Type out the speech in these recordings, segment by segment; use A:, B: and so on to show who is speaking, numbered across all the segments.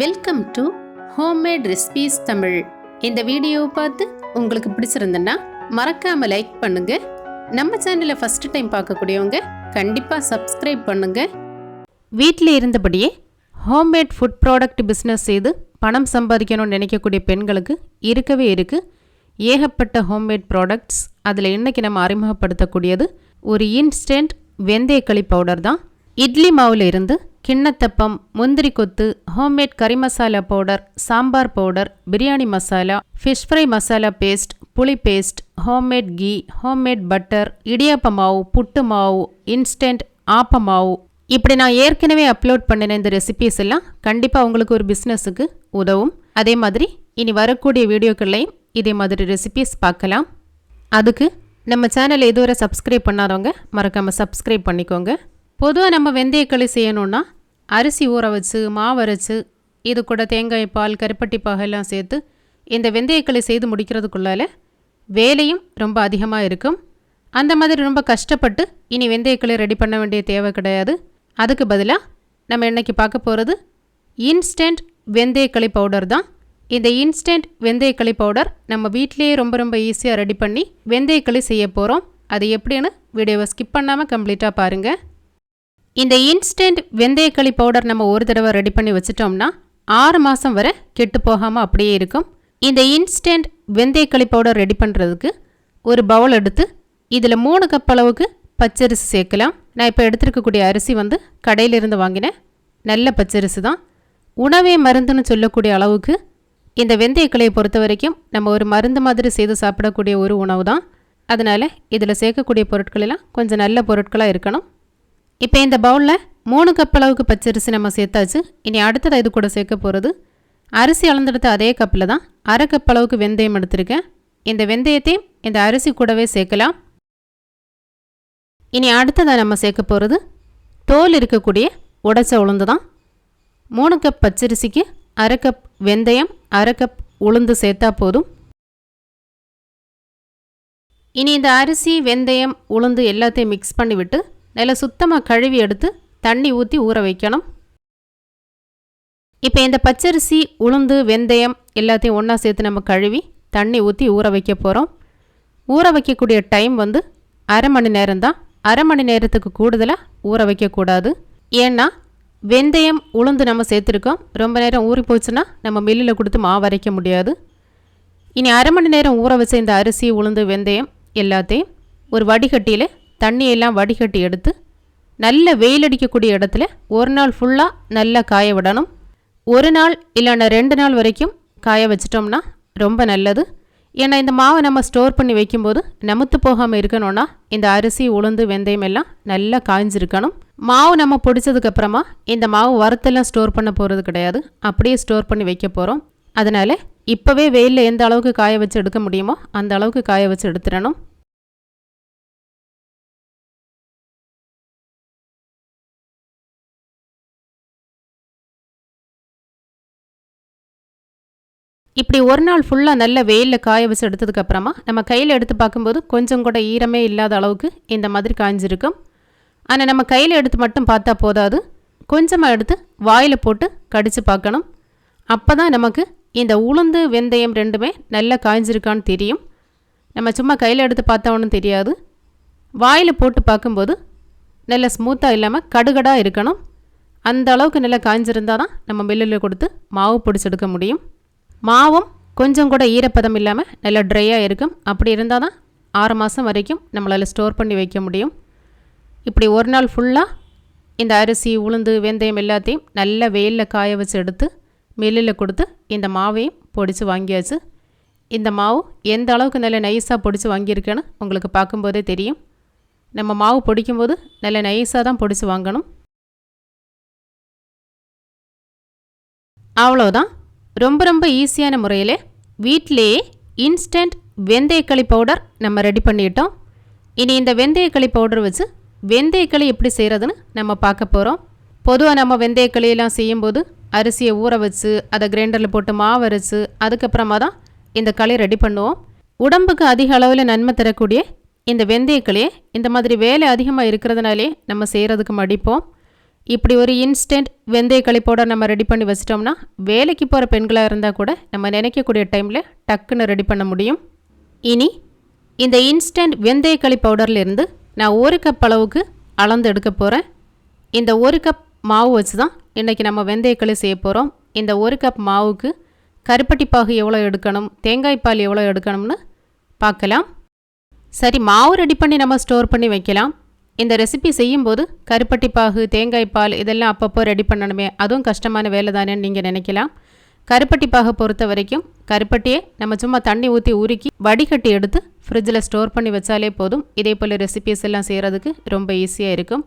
A: Welcome to homemade recipes Tamil இந்த வீடியோவை பார்த்து உங்களுக்கு பிடிச்சிருந்தேன்னா மறக்காம லைக் பண்ணுங்க. நம்ம சேனலை ஃபர்ஸ்ட் டைம் பார்க்கக்கூடியவங்க கண்டிப்பாக சப்ஸ்கிரைப் பண்ணுங்க. வீட்டில் இருந்தபடியே ஹோம்மேட் ஃபுட் ப்ராடக்ட் பிஸ்னஸ் செய்து பணம் சம்பாதிக்கணும்னு நினைக்கக்கூடிய பெண்களுக்கு இருக்கவே இருக்கு. ஏகப்பட்ட ஹோம்மேட் ப்ராடக்ட்ஸ் அதில் இன்னைக்கு நம்ம அறிமுகப்படுத்தக்கூடியது ஒரு இன்ஸ்டன்ட் வெந்தயக்களி பவுடர் தான். இட்லி மாவில் இருந்து கிண்ணத்தப்பம் முந்திரி கொத்து ஹோம்மேட் கறி masala powder sambar powder biryani masala fish fry masala paste புளி paste homemade ghee homemade butter இடியாப்ப மாவு புட்டு மாவு இன்ஸ்டன்ட் ஆப்ப மாவு. இப்படி நான் ஏற்கனவே அப்லோட் பண்ணின இந்த ரெசிபீஸ் எல்லாம் கண்டிப்பாக உங்களுக்கு ஒரு பிஸ்னஸுக்கு உதவும். அதே மாதிரி இனி வரக்கூடிய வீடியோக்கள்லையும் இதே மாதிரி ரெசிபீஸ் பார்க்கலாம். அதுக்கு நம்ம சேனலை இதுவரை சப்ஸ்கிரைப் பண்ணாதவங்க மறக்காமல் சப்ஸ்கிரைப் பண்ணிக்கோங்க. பொதுவாக நம்ம வெந்தயக்களி செய்யணுன்னா அரிசி ஊற வச்சு மாவு அரைச்சி இது கூட தேங்காய் பால் கருப்பட்டி பாகெல்லாம் சேர்த்து இந்த வெந்தயக்களை செய்து முடிக்கிறதுக்குள்ளால வேலையும் ரொம்ப அதிகமாக இருக்கும். அந்த மாதிரி ரொம்ப கஷ்டப்பட்டு இனி வெந்தயக்களி ரெடி பண்ண வேண்டிய தேவை கிடையாது. அதுக்கு பதிலாக நம்ம இன்றைக்கி பார்க்க போகிறது இன்ஸ்டன்ட் வெந்தயக்களி பவுடர் தான். இந்த இன்ஸ்டன்ட் வெந்தயக்களி பவுடர் நம்ம வீட்டிலேயே ரொம்ப ரொம்ப ஈஸியாக ரெடி பண்ணி வெந்தயக்களி செய்ய போகிறோம் அது எப்படின்னு வீடியோவை ஸ்கிப் பண்ணாமல் கம்ப்ளீட்டாக பாருங்கள் இந்த இன்ஸ்டன்ட் வெந்தயக்களி பவுடர் நம்ம ஒரு தடவை ரெடி பண்ணி வச்சிட்டோம்னா ஆறு மாதம் வரை கெட்டு போகாமல் அப்படியே இருக்கும். இந்த இன்ஸ்டன்ட் வெந்தயக்களி பவுடர் ரெடி பண்ணுறதுக்கு ஒரு பவுல் எடுத்து இதில் மூணு கப் அளவுக்கு பச்சரிசி சேர்க்கலாம். நான் இப்போ எடுத்துருக்கக்கூடிய அரிசி வந்து கடையிலிருந்து வாங்கினேன் நல்ல பச்சரிசி தான். உணவே மருந்துன்னு சொல்லக்கூடிய அளவுக்கு இந்த வெந்தயக்கலையை பொறுத்த வரைக்கும் நம்ம ஒரு மருந்து மாதிரி செய்து சாப்பிடக்கூடிய ஒரு உணவு தான். அதனால் இதில் சேர்க்கக்கூடிய பொருட்களெல்லாம் கொஞ்சம் நல்ல பொருட்களாக இருக்கணும். இப்போ இந்த பவுலில் மூணு கப் அளவுக்கு பச்சரிசி நம்ம சேர்த்தாச்சு. இனி அடுத்தது இது கூட சேர்க்க போகிறது அரிசி அளந்தெடுத்த அதே கப்பில் தான் அரை கப் அளவுக்கு வெந்தயம் எடுத்திருக்கேன். இந்த வெந்தயத்தையும் இந்த அரிசி கூடவே சேர்க்கலாம். இனி அடுத்ததாக நம்ம சேர்க்க போகிறது தோல் இருக்கக்கூடிய உடைச்ச உளுந்து தான். மூணு கப் பச்சரிசிக்கு அரை கப் வெந்தயம் அரை கப் உளுந்து சேர்த்தா போதும். இனி இந்த அரிசி வெந்தயம் உளுந்து எல்லாத்தையும் மிக்ஸ் பண்ணிவிட்டு நல்லா சுத்தமாக கழுவி எடுத்து தண்ணி ஊற்றி ஊற வைக்கணும். இப்போ இந்த பச்சரிசி உளுந்து வெந்தயம் எல்லாத்தையும் ஒன்றா சேர்த்து நம்ம கழுவி தண்ணி ஊற்றி ஊற வைக்க போகிறோம் ஊற வைக்கக்கூடிய டைம் வந்து அரை மணி நேரம் தான். அரை மணி நேரத்துக்கு கூடுதலாக ஊற வைக்கக்கூடாது ஏன்னா வெந்தயம் உளுந்து நம்ம சேர்த்துருக்கோம். ரொம்ப நேரம் ஊறி போச்சுன்னா நம்ம மில்லில் கொடுத்து மாவு அரைக்க முடியாது. இனி அரை மணி நேரம் ஊற வச்ச இந்த அரிசி உளுந்து வெந்தயம் எல்லாத்தையும் ஒரு வடிகட்டியில் தண்ணியெல்லாம் வடிகட்டி எடுத்து நல்ல வெயில் அடிக்கக்கூடிய இடத்துல ஒரு நாள் ஃபுல்லாக நல்லா காய விடணும். ஒரு நாள் இல்லைன்னா ரெண்டு நாள் வரைக்கும் காய வச்சிட்டோம்னா ரொம்ப நல்லது. ஏன்னா இந்த மாவை நம்ம ஸ்டோர் பண்ணி வைக்கும்போது நமுத்து போகாமல் இருக்கணும்னா இந்த அரிசி உளுந்து வெந்தயம் எல்லாம் நல்லா காய்ஞ்சிருக்கணும். மாவு நம்ம பிடிச்சதுக்கப்புறமா இந்த மாவு வறுத்தெல்லாம் ஸ்டோர் பண்ண போகிறது கிடையாது. அப்படியே ஸ்டோர் பண்ணி வைக்க போகிறோம் அதனால் இப்போவே வெயிலில் எந்த அளவுக்கு காய வச்சு எடுக்க முடியுமோ அந்த அளவுக்கு காய வச்சு எடுத்துடணும். இப்படி ஒரு நாள் ஃபுல்லாக நல்ல வெயிலில் காய வச்சு எடுத்ததுக்கப்புறமா நம்ம கையில் எடுத்து பார்க்கும்போது கொஞ்சம் கூட ஈரமே இல்லாத அளவுக்கு இந்த மாதிரி காய்ஞ்சிருக்கும் ஆனால் நம்ம கையில் எடுத்து மட்டும் பார்த்தா போதாது. கொஞ்சமாக எடுத்து வாயில் போட்டு கடித்து பார்க்கணும். அப்போ தான் நமக்கு இந்த உளுந்து வெந்தயம் ரெண்டுமே நல்லா காய்ஞ்சிருக்கான்னு தெரியும். நம்ம சும்மா கையில் எடுத்து பார்த்தா ஒன்றும் தெரியாது. வாயில் போட்டு பார்க்கும்போது நல்ல ஸ்மூத்தாக இல்லாமல் கடுகடாக இருக்கணும். அந்த அளவுக்கு நல்லா காய்ஞ்சிருந்தால் தான் நம்ம மில்லில் கொடுத்து மாவு பிடிச்செடுக்க முடியும். மாவும் கொஞ்சம் கூட ஈரப்பதம் இல்லாமல் நல்லா ட்ரையாக இருக்கும். அப்படி இருந்தால் தான் ஆறு மாதம் வரைக்கும் நம்மளால் ஸ்டோர் பண்ணி வைக்க முடியும். இப்படி ஒரு நாள் ஃபுல்லாக இந்த அரிசி உளுந்து வெந்தயம் எல்லாத்தையும் நல்ல வெயிலில் காய வச்சு எடுத்து மில்லில் கொடுத்து இந்த மாவையும் பொடிச்சு வாங்கியாச்சு. இந்த மாவு எந்த அளவுக்கு நல்ல நைஸாக பொடிச்சு வாங்கியிருக்கேன்னு உங்களுக்கு பார்க்கும்போதே தெரியும். நம்ம மாவு பொடிக்கும்போது நல்ல நைஸாக தான் பொடிச்சு வாங்கணும். அவ்வளோதான் ரொம்ப ரொம்ப ஈஸியான முறையில் வீட்டிலேயே இன்ஸ்டன்ட் வெந்தயக்களி பவுடர் நம்ம ரெடி பண்ணிட்டோம். இனி இந்த வெந்தயக்களி பவுடர் வச்சு வெந்தயக்களி எப்படி செய்கிறதுன்னு நம்ம பார்க்க போகிறோம் பொதுவாக நம்ம வெந்தயக்களியெல்லாம் செய்யும்போது அரிசியை ஊற வச்சு அதை கிரைண்டரில் போட்டு மாவு அரைச்சு அதுக்கப்புறமா தான் இந்த களி ரெடி பண்ணுவோம். உடம்புக்கு அதிக அளவில் நன்மை தரக்கூடிய இந்த வெந்தயக்களியை இந்த மாதிரி வேலை அதிகமாக இருக்கிறதுனாலே நம்ம செய்கிறதுக்கு மடிப்போம். இப்படி ஒரு இன்ஸ்டன்ட் வெந்தய கழிப்போட நம்ம ரெடி பண்ணி வச்சிட்டோம்னா வேலைக்கு போகிற பெண்களாக இருந்தால் கூட நம்ம நினைக்கக்கூடிய டைமில் டக்குன்னு ரெடி பண்ண முடியும். இனி இந்த இன்ஸ்டன்ட் வெந்தய களி பவுடர்லேருந்து நான் ஒரு கப் அளவுக்கு அளந்து எடுக்க போகிறேன் இந்த ஒரு கப் மாவு வச்சு தான் இன்றைக்கி நம்ம வெந்தயக்களி செய்ய போகிறோம் இந்த ஒரு கப் மாவுக்கு கருப்பட்டி பாகு எவ்வளோ எடுக்கணும் தேங்காய் பால் எவ்வளோ எடுக்கணும்னு பார்க்கலாம். சரி மாவு ரெடி பண்ணி நம்ம ஸ்டோர் பண்ணி வைக்கலாம். இந்த ரெசிபி செய்யும்போது கருப்பட்டி பாகு தேங்காய் பால் இதெல்லாம் அப்பப்போ ரெடி பண்ணணுமே. அதுவும் கஷ்டமான வேலை தானேன்னு நீங்கள் நினைக்கலாம். கருப்பட்டி பாகை பொறுத்த வரைக்கும் கருப்பட்டியை நம்ம சும்மா தண்ணி ஊற்றி உருக்கி வடிகட்டி எடுத்து ஃப்ரிட்ஜில் ஸ்டோர் பண்ணி வச்சாலே போதும். இதே போல் ரெசிபிஸ் எல்லாம் செய்கிறதுக்கு ரொம்ப ஈஸியாக இருக்கும்.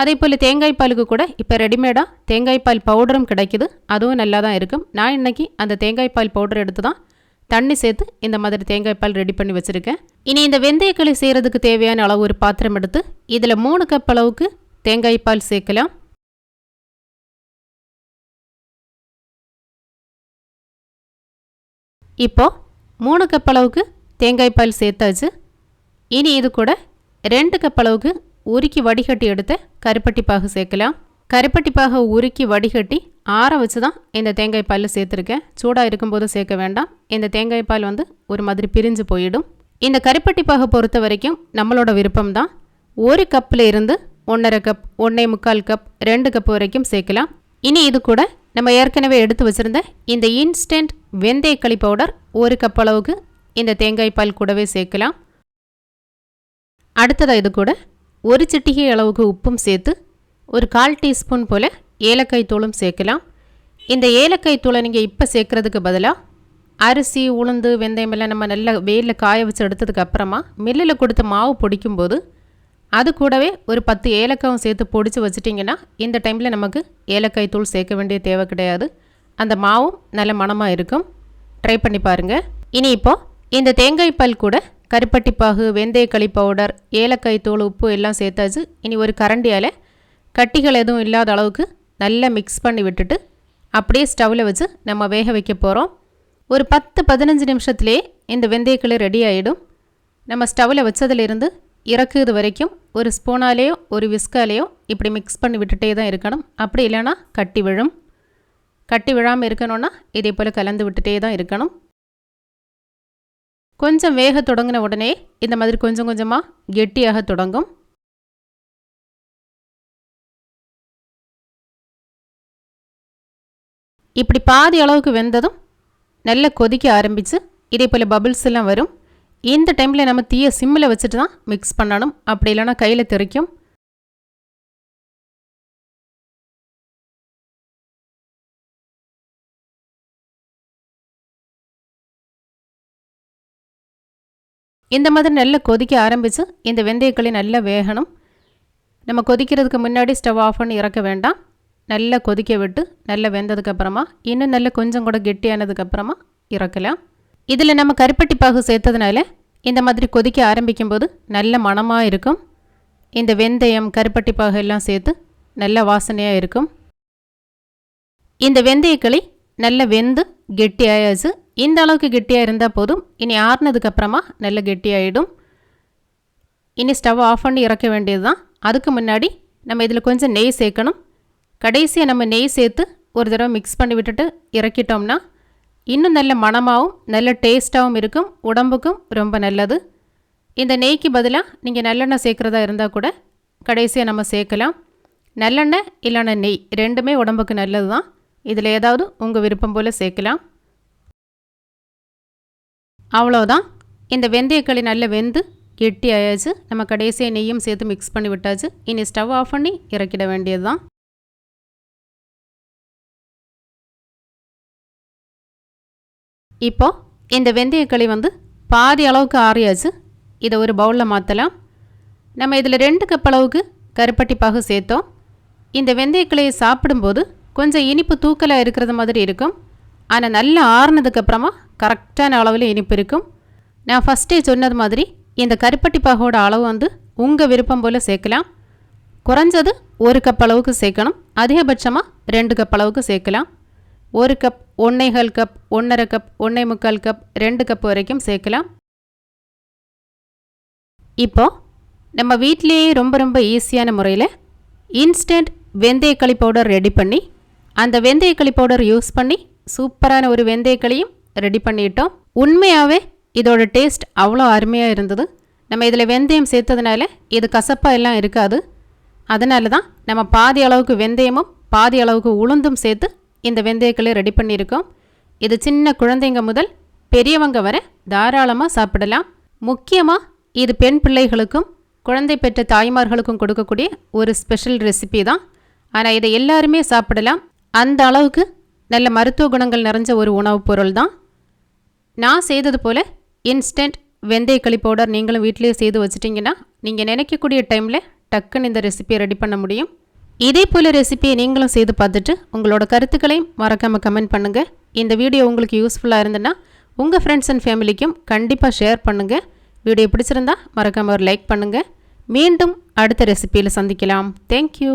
A: அதே போல் தேங்காய் பாலுக்கு கூட இப்போ ரெடிமேடாக தேங்காய் பால் பவுடரும் கிடைக்குது. அதுவும் நல்லா தான் இருக்கும். நான் இன்றைக்கி அந்த தேங்காய் பால் பவுடர் எடுத்து தான் தண்ணி சேர்த்து இந்த மாதிரி தேங்காய் பால் ரெடி பண்ணி வச்சுருக்கேன். இனி இந்த வெந்தயக்களி செய்கிறதுக்கு தேவையான அளவு ஒரு பாத்திரம் எடுத்து இதில் மூணு கப் அளவுக்கு தேங்காய் பால் சேர்க்கலாம். இப்போது மூணு கப் அளவுக்கு தேங்காய் பால் சேர்த்தாச்சு. இனி இது கூட ரெண்டு கப் அளவுக்கு உருக்கி வடிகட்டி எடுத்த கருப்பட்டி பாகு சேர்க்கலாம். கருப்பட்டி பாகை உருக்கி வடிகட்டி ஆற வச்சு தான் இந்த தேங்காய் பால் சேர்த்துருக்கேன். சூடாக இருக்கும்போது சேர்க்க வேண்டாம். இந்த தேங்காய் பால் வந்து ஒரு மாதிரி பிரிஞ்சு போயிடும். இந்த கருப்பட்டி பாகை பொறுத்த வரைக்கும் நம்மளோட விருப்பம் தான் ஒரு கப்பில் இருந்து ஒன்றரை கப் ஒன்றே முக்கால் கப் ரெண்டு கப் வரைக்கும் சேர்க்கலாம். இனி இது கூட நம்ம ஏற்கனவே எடுத்து வச்சுருந்த இந்த இன்ஸ்டன்ட் வெந்தயக்களி பவுடர் ஒரு கப் அளவுக்கு இந்த தேங்காய் பால் கூடவே சேர்க்கலாம். அடுத்ததாக இது கூட ஒரு சிட்டிகை அளவுக்கு உப்பும் சேர்த்து ஒரு கால் டீஸ்பூன் போல் ஏலக்காய் தூளும் சேர்க்கலாம். இந்த ஏலக்காய் தூளை நீங்கள் இப்போ சேர்க்குறதுக்கு பதிலாக அரிசி உளுந்து வெந்தயம் எல்லாம் நம்ம நல்லா வெயிலில் காய வச்சு எடுத்ததுக்கு அப்புறமா மில்லில் கொடுத்த மாவு பிடிக்கும்போது அது கூடவே ஒரு பத்து ஏலக்காயும் சேர்த்து பொடிச்சு வச்சிட்டிங்கன்னா இந்த டைமில் நமக்கு ஏலக்காய் தூள் சேர்க்க வேண்டிய தேவை கிடையாது. அந்த மாவும் நல்ல மணமாக இருக்கும். ட்ரை பண்ணி பாருங்கள் இனி இப்போது இந்த தேங்காய் பால் கூட கருப்பட்டி பாகு வெந்தயக்களி பவுடர் ஏலக்காய் தூள் உப்பு எல்லாம் சேர்த்தாச்சு. இனி ஒரு கரண்டியால் கட்டிகள் எதுவும் இல்லாத அளவுக்கு நல்லா மிக்ஸ் பண்ணி விட்டுட்டு அப்படியே ஸ்டவ்வில் வச்சு நம்ம வேக வைக்க போகிறோம் ஒரு பத்து பதினஞ்சு நிமிஷத்துலேயே இந்த வெந்தயக்களி ரெடி ஆகிடும் நம்ம ஸ்டவ்வில் வச்சதுலேருந்து இறக்குது வரைக்கும் ஒரு ஸ்பூனாலேயோ ஒரு விஸ்காலேயோ இப்படி மிக்ஸ் பண்ணி விட்டுட்டே தான் இருக்கணும். அப்படி இல்லைன்னா கட்டி விழும். கட்டி விழாமல் இருக்கணும்னா இதே போல் கலந்து விட்டுட்டே தான் இருக்கணும். கொஞ்சம் வேக தொடங்கின உடனே இந்த மாதிரி கொஞ்சம் கொஞ்சமாக கெட்டியாக தொடங்கும். இப்படி பாதி அளவுக்கு வெந்ததும் நல்லா கொதிக்க ஆரம்பித்து இதே போல் பபிள்ஸ் எல்லாம் வரும். இந்த டைமில் நம்ம தீயை சிம்மில் வச்சுட்டு தான் மிக்ஸ் பண்ணணும். அப்படி இல்லைன்னா கையில் தெறிக்கும் இந்த மாதிரி நல்லா கொதிக்க ஆரம்பித்து இந்த வெந்தயக்களி நல்லா வேகணும். நம்ம கொதிக்கிறதுக்கு முன்னாடி ஸ்டவ் ஆஃப் பண்ணி இறக்க வேண்டாம். நல்லா கொதிக்க விட்டு நல்லா வெந்ததுக்கப்புறமா இன்னும் நல்லா கொஞ்சம் கூட கெட்டியானதுக்கப்புறமா இறக்கலாம். இதில் நம்ம கருப்பட்டி பாகு சேர்த்ததுனால இந்த மாதிரி கொதிக்க ஆரம்பிக்கும்போது நல்ல மணமாக இருக்கும். இந்த வெந்தயம் கருப்பட்டி பாகு எல்லாம் சேர்த்து நல்ல வாசனையாக இருக்கும். இந்த வெந்தயக்களி நல்ல வெந்து கெட்டியாயாச்சு. இந்த அளவுக்கு கெட்டியாக இருந்தால் போதும். இனி ஆறுனதுக்கப்புறமா நல்ல கெட்டியாயிடும். இனி ஸ்டவ் ஆஃப் பண்ணி இறக்க வேண்டியது தான். அதுக்கு முன்னாடி நம்ம இதில் கொஞ்சம் நெய் சேர்க்கணும். கடைசியாக நம்ம நெய் சேர்த்து ஒரு தடவை மிக்ஸ் பண்ணி விட்டுட்டு இறக்கிட்டோம்னா இன்னும் நல்ல மணமாகவும் நல்ல டேஸ்ட்டாகவும் இருக்கும். உடம்புக்கும் ரொம்ப நல்லது. இந்த நெய்க்கு பதிலாக நீங்கள் நல்லெண்ணெய் சேர்க்குறதா இருந்தால் கூட கடைசியாக நம்ம சேர்க்கலாம். நல்லெண்ணெய் இல்லைன்னா நெய் ரெண்டுமே உடம்புக்கு நல்லது தான் இதில் ஏதாவது உங்கள் விருப்பம் போல் சேர்க்கலாம். அவ்வளோதான் இந்த வெந்தயக்களி நல்ல வெந்து கெட்டி ஆயாச்சு நம்ம கடைசியாக நெய்யும் சேர்த்து மிக்ஸ் பண்ணி விட்டாச்சு. இனி ஸ்டவ் ஆஃப் பண்ணி இறக்கிட வேண்டியது தான் இப்போ இந்த வெந்தயக்களி வந்து பாதி அளவுக்கு ஆறியாச்சு. இதை ஒரு பவுலில் மாற்றலாம் நம்ம இதில் ரெண்டு கப் அளவுக்கு கருப்பட்டி பாகு சேர்த்தோம். இந்த வெந்தயக்கிளையை சாப்பிடும்போது கொஞ்சம் இனிப்பு தூக்கலாக இருக்கிறது மாதிரி இருக்கும். ஆனால் நல்லா ஆறுனதுக்கப்புறமா கரெக்டான அளவில் இனிப்பு இருக்கும். நான் ஃபஸ்ட்டே சொன்னது மாதிரி இந்த கருப்பட்டி பாகோட அளவு வந்து உங்கள் விருப்பம் போல் சேர்க்கலாம். குறைஞ்சது ஒரு கப் அளவுக்கு சேர்க்கணும். அதிகபட்சமாக ரெண்டு கப் அளவுக்கு சேர்க்கலாம். ஒரு கப் ஒன்னேகால் கப் ஒன்றரை கப் ஒன்றே முக்கால் கப் ரெண்டு கப் வரைக்கும் சேர்க்கலாம். இப்போ நம்ம வீட்டிலேயே ரொம்ப ரொம்ப ஈஸியான முறையில் இன்ஸ்டன்ட் வெந்தயக்களி பவுடர் ரெடி பண்ணி அந்த வெந்தயக்களி பவுடர் யூஸ் பண்ணி சூப்பரான ஒரு வெந்தயக்களியும் ரெடி பண்ணிட்டோம். உண்மையாகவே இதோட டேஸ்ட் அவ்வளோ அருமையாக இருந்தது. நம்ம இதில் வெந்தயம் சேர்த்ததுனால இது கசப்பாக எல்லாம் இருக்காது. அதனால தான் நம்ம பாதி அளவுக்கு வெந்தயமும் பாதி அளவுக்கு உளுந்தும் சேர்த்து இந்த வெந்தயக்களி ரெடி பண்ணியிருக்கோம். இது சின்ன குழந்தைங்க முதல் பெரியவங்க வரை தாராளமாக சாப்பிடலாம். முக்கியமாக இது பெண் பிள்ளைகளுக்கும் குழந்தை பெற்ற தாய்மார்களுக்கும் கொடுக்கக்கூடிய ஒரு ஸ்பெஷல் ரெசிபி தான். ஆனால் இதை எல்லாருமே சாப்பிடலாம். அந்த அளவுக்கு நல்ல மருத்துவ குணங்கள் நிறைஞ்ச ஒரு உணவுப் பொருள் தான். நான் செய்தது போல் இன்ஸ்டன்ட் வெந்தயக்களி பவுடர் நீங்களும் வீட்டிலேயே செய்து வச்சிட்டிங்கன்னா நீங்கள் நினைக்கக்கூடிய டைமில் டக்குன்னு இந்த ரெசிபியை ரெடி பண்ண முடியும். இதே போல் ரெசிபியை நீங்களும் செய்து பார்த்துட்டு உங்களோட கருத்துக்களையும் மறக்காமல் கமெண்ட் பண்ணுங்கள் இந்த வீடியோ உங்களுக்கு யூஸ்ஃபுல்லாக இருந்ததுன்னா உங்கள் ஃப்ரெண்ட்ஸ் அண்ட் ஃபேமிலிக்கும் கண்டிப்பாக ஷேர் பண்ணுங்கள் வீடியோ பிடிச்சிருந்தா மறக்காமல் ஒரு லைக் பண்ணுங்கள் மீண்டும் அடுத்த ரெசிபியில் சந்திக்கலாம். தேங்க்யூ